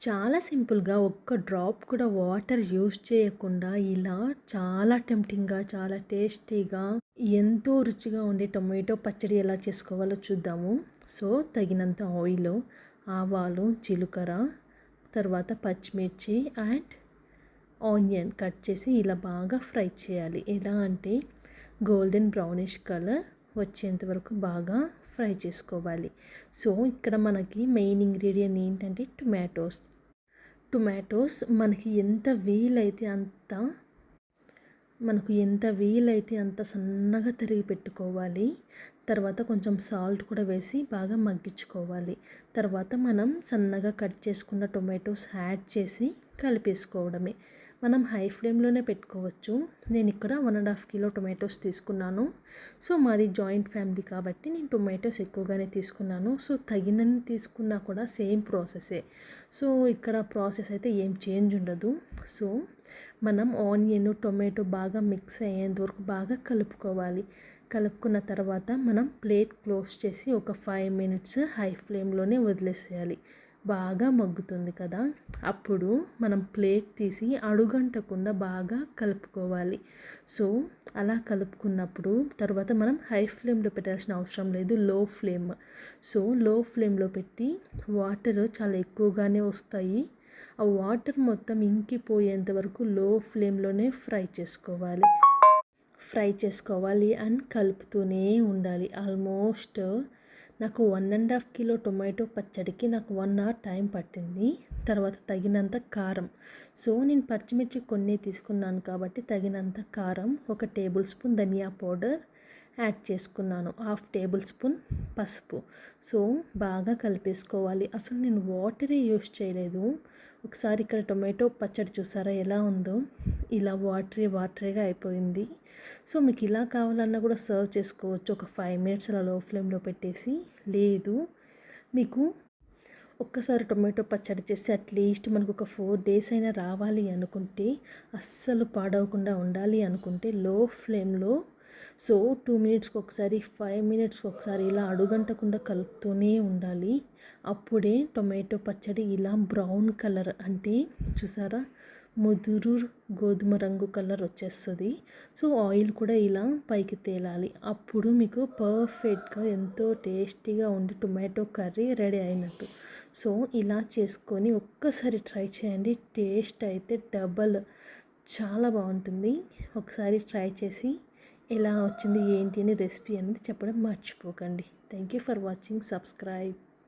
చాలా సింపుల్గా ఒక్క డ్రాప్ కూడా వాటర్ యూజ్ చేయకుండా ఇలా చాలా టెంప్టింగ్గా చాలా టేస్టీగా ఎంతో రుచిగా ఉండే టొమాటో పచ్చడి ఎలా చేసుకోవాలో చూద్దాము. సో తగినంత ఆయిల్ ఆవాలు జీలకర్ర తర్వాత పచ్చిమిర్చి అండ్ ఆనియన్ కట్ చేసి ఇలా బాగా ఫ్రై చేయాలి. ఎలా అంటే గోల్డెన్ బ్రౌనిష్ కలర్ వచ్చేంత వరకు బాగా ఫ్రై చేసుకోవాలి. సో ఇక్కడ మనకి మెయిన్ ఇంగ్రీడియంట్ ఏంటంటే టొమాటోస్. టొమాటోస్ మనకి ఎంత వీలైతే అంత మనకు ఎంత వీలైతే అంత సన్నగా తరిగి పెట్టుకోవాలి. తర్వాత కొంచెం సాల్ట్ కూడా వేసి బాగా మగ్గించుకోవాలి. తర్వాత మనం సన్నగా కట్ చేసుకున్న టొమాటోస్ యాడ్ చేసి కలిపేసుకోవడమే. మనం హై ఫ్లేమ్లోనే పెట్టుకోవచ్చు. నేను ఇక్కడ one and half kilo tomatoes తీసుకున్నాను. సో మాది జాయింట్ ఫ్యామిలీ కాబట్టి నేను టొమాటోస్ ఎక్కువగానే తీసుకున్నాను. సో తగినన్ని తీసుకున్నా కూడా సేమ్ ప్రాసెసే. సో ఇక్కడ ప్రాసెస్ అయితే ఏం చేంజ్ ఉండదు. సో మనం ఆనియన్ టొమాటో బాగా మిక్స్ అయ్యేంత వరకు బాగా కలుపుకోవాలి. కలుపుకున్న తర్వాత మనం ప్లేట్ క్లోజ్ చేసి ఒక ఫైవ్ మినిట్స్ హై ఫ్లేమ్లోనే వదిలేసేయాలి. బాగా మగ్గుతుంది కదా. అప్పుడు మనం ప్లేట్ తీసి అడుగంటకుండా బాగా కలుపుకోవాలి. సో అలా కలుపుకున్నప్పుడు తర్వాత మనం హై ఫ్లేమ్లో పెట్టాల్సిన అవసరం లేదు లో ఫ్లేమ్. సో లో ఫ్లేమ్లో పెట్టి వాటర్ చాలా ఎక్కువగానే వస్తాయి. ఆ వాటర్ మొత్తం ఇంకిపోయేంత వరకు లో ఫ్లేమ్లోనే ఫ్రై చేసుకోవాలి. ఫ్రై చేసుకోవాలి అండ్ కలుపుతూనే ఉండాలి. ఆల్మోస్ట్ నాకు one and half kilo tomato పచ్చడికి నాకు వన్ అవర్ టైం పట్టింది. తర్వాత తగినంత కారం. సో నేను పచ్చిమిర్చి కొన్ని తీసుకున్నాను కాబట్టి తగినంత కారం ఒక టేబుల్ స్పూన్ ధనియా పౌడర్ యాడ్ చేసుకున్నాను. హాఫ్ టేబుల్ స్పూన్ పసుపు. సో బాగా కలిపేసుకోవాలి. అసలు నేను వాటరే యూస్ చేయలేదు. ఒకసారి ఇక్కడ టొమాటో పచ్చడి చూసారా? ఎలా ఉందో. ఇలా వాటరీ వాటరీగా అయిపోయింది. సో మీకు ఇలా కావాలన్నా కూడా సర్వ్ చేసుకోవచ్చు. ఒక ఫైవ్ మినిట్స్ అలా లో ఫ్లేమ్లో పెట్టేసి. లేదు. మీకు ఒక్కసారి టొమాటో పచ్చడి చేసి అట్లీస్ట్ మనకు ఒక ఫోర్ డేస్ అయినా రావాలి అనుకుంటే అస్సలు పాడవకుండా ఉండాలి అనుకుంటే లో ఫ్లేమ్లో సో టూ మినిట్స్కి ఒకసారి ఫైవ్ మినిట్స్కి ఒకసారి ఇలా అడుగంటకుండా కలుపుతూనే ఉండాలి. అప్పుడే టొమాటో పచ్చడి ఇలా బ్రౌన్ కలర్ అంటే చూసారా? ముదురు గోధుమ రంగు కలర్ వచ్చేస్తుంది. సో ఆయిల్ కూడా ఇలా పైకి తేలాలి. అప్పుడు మీకు పర్ఫెక్ట్గా ఎంతో టేస్టీగా ఉండి టొమాటో కర్రీ రెడీ అయినట్టు. సో ఇలా చేసుకొని ఒక్కసారి ట్రై చేయండి. టేస్ట్ అయితే డబల్. చాలా బాగుంటుంది. ఒకసారి ట్రై చేసి ఎలా వచ్చింది ఏంటి అని రెసిపీ అనేది చెప్పడం మర్చిపోకండి. Thank you for watching subscribe